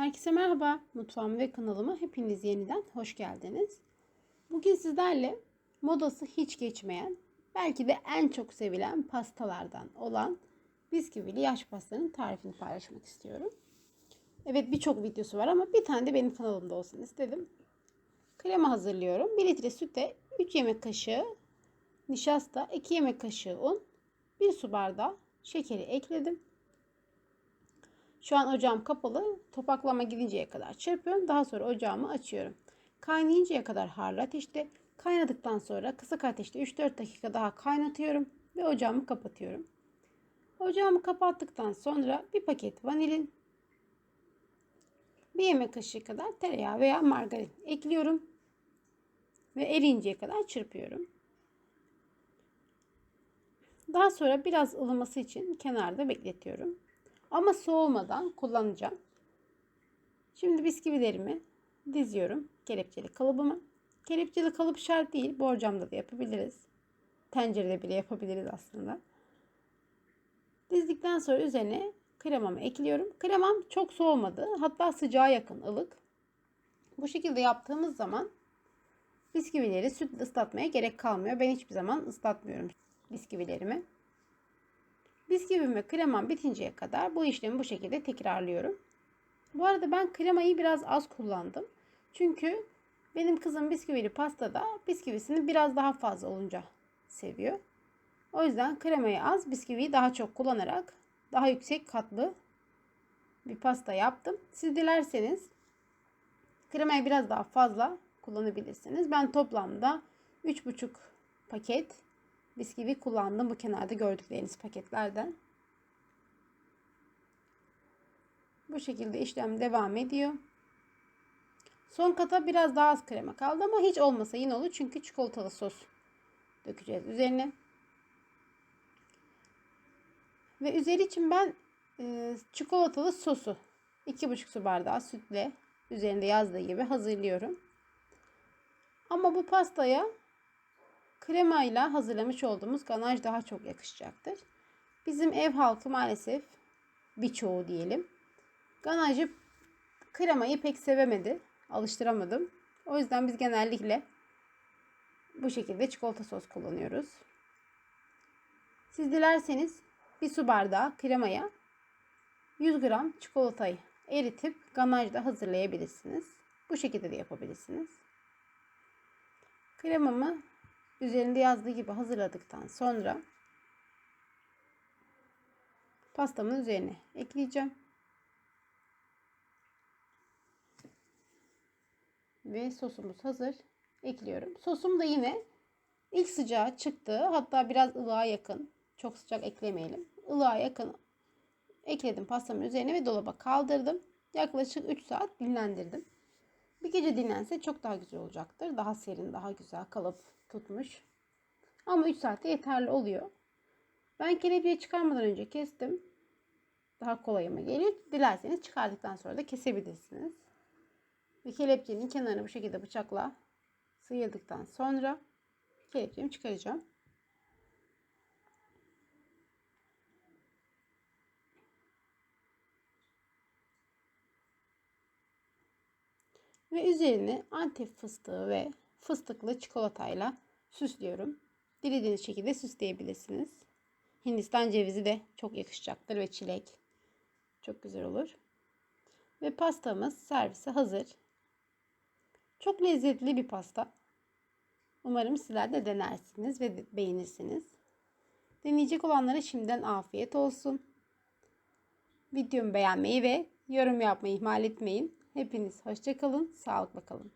Herkese merhaba. Mutfağıma ve kanalıma hepiniz yeniden hoş geldiniz. Bugün sizlerle modası hiç geçmeyen, belki de en çok sevilen pastalardan olan bisküvili yaş pastanın tarifini paylaşmak istiyorum. Evet birçok videosu var ama bir tane de benim kanalımda olsun istedim. Krema hazırlıyorum. 1 litre süte 3 yemek kaşığı nişasta, 2 yemek kaşığı un, 1 su bardağı şekeri ekledim. Şu an ocağım kapalı. Topaklama gidinceye kadar çırpıyorum. Daha sonra ocağımı açıyorum. Kaynayıncaya kadar harlı ateşte. Kaynadıktan sonra kısık ateşte 3-4 dakika daha kaynatıyorum. Ve ocağımı kapatıyorum. Ocağımı kapattıktan sonra bir paket vanilin, bir yemek kaşığı kadar tereyağı veya margarin ekliyorum. Ve erinceye kadar çırpıyorum. Daha sonra biraz ılıması için kenarda bekletiyorum. Ama soğumadan kullanacağım. Şimdi bisküvilerimi diziyorum kelepçeli kalıbıma. Kelepçeli kalıp şart değil. Borcamda da yapabiliriz. Tencerede bile yapabiliriz aslında. Dizdikten sonra üzerine kremamı ekliyorum. Kremam çok soğumadı. Hatta sıcağa yakın ılık. Bu şekilde yaptığımız zaman bisküvileri sütle ıslatmaya gerek kalmıyor. Ben hiçbir zaman ıslatmıyorum bisküvilerimi. Bisküvim ve kremam bitinceye kadar bu işlemi bu şekilde tekrarlıyorum. Bu arada ben kremayı biraz az kullandım. Çünkü benim kızım bisküvili pastada bisküvisini biraz daha fazla olunca seviyor. O yüzden kremayı az, bisküviyi daha çok kullanarak daha yüksek katlı bir pasta yaptım. Siz dilerseniz kremayı biraz daha fazla kullanabilirsiniz. Ben toplamda 3,5 paket bisküvi kullandım bu kenarda gördükleriniz paketlerden. Bu şekilde işlem devam ediyor. Son kata biraz daha az krema kaldı ama hiç olmasa yine olur çünkü çikolatalı sos dökeceğiz üzerine. Ve üzeri için ben e, çikolatalı sosu 2,5 su bardağı sütle üzerinde yazdığı gibi hazırlıyorum. Ama bu pastaya kremayla hazırlamış olduğumuz ganaj daha çok yakışacaktır. Bizim ev halkı maalesef birçoğu diyelim. Ganajı kremayı pek sevemedi. Alıştıramadım. O yüzden biz genellikle bu şekilde çikolata sos kullanıyoruz. Siz dilerseniz bir su bardağı kremaya 100 gram çikolatayı eritip ganajda hazırlayabilirsiniz. Bu şekilde de yapabilirsiniz. Kremamı üzerinde yazdığı gibi hazırladıktan sonra pastamın üzerine ekleyeceğim. Ve sosumuz hazır. Ekliyorum. Sosum da yine ilk sıcağı çıktı. Hatta biraz ılığa yakın. Çok sıcak eklemeyelim. Ilığa yakın ekledim pastamın üzerine ve dolaba kaldırdım. Yaklaşık 3 saat dinlendirdim. Bir gece dinlense çok daha güzel olacaktır. Daha serin, daha güzel kalıp tutmuş. Ama 3 saatte yeterli oluyor. Ben kelepçeyi çıkarmadan önce kestim. Daha kolayıma geliyor. Dilerseniz çıkardıktan sonra da kesebilirsiniz. Ve kelepçenin kenarını bu şekilde bıçakla sıyırdıktan sonra kelepçemi çıkaracağım. Ve üzerini antep fıstığı ve fıstıklı çikolatayla süslüyorum. Dilediğiniz şekilde süsleyebilirsiniz. Hindistan cevizi de çok yakışacaktır ve çilek. Çok güzel olur. Ve pastamız servise hazır. Çok lezzetli bir pasta. Umarım sizler de denersiniz ve beğenirsiniz. Deneyecek olanlara şimdiden afiyet olsun. Videomu beğenmeyi ve yorum yapmayı ihmal etmeyin. Hepiniz hoşçakalın, sağlıkla kalın.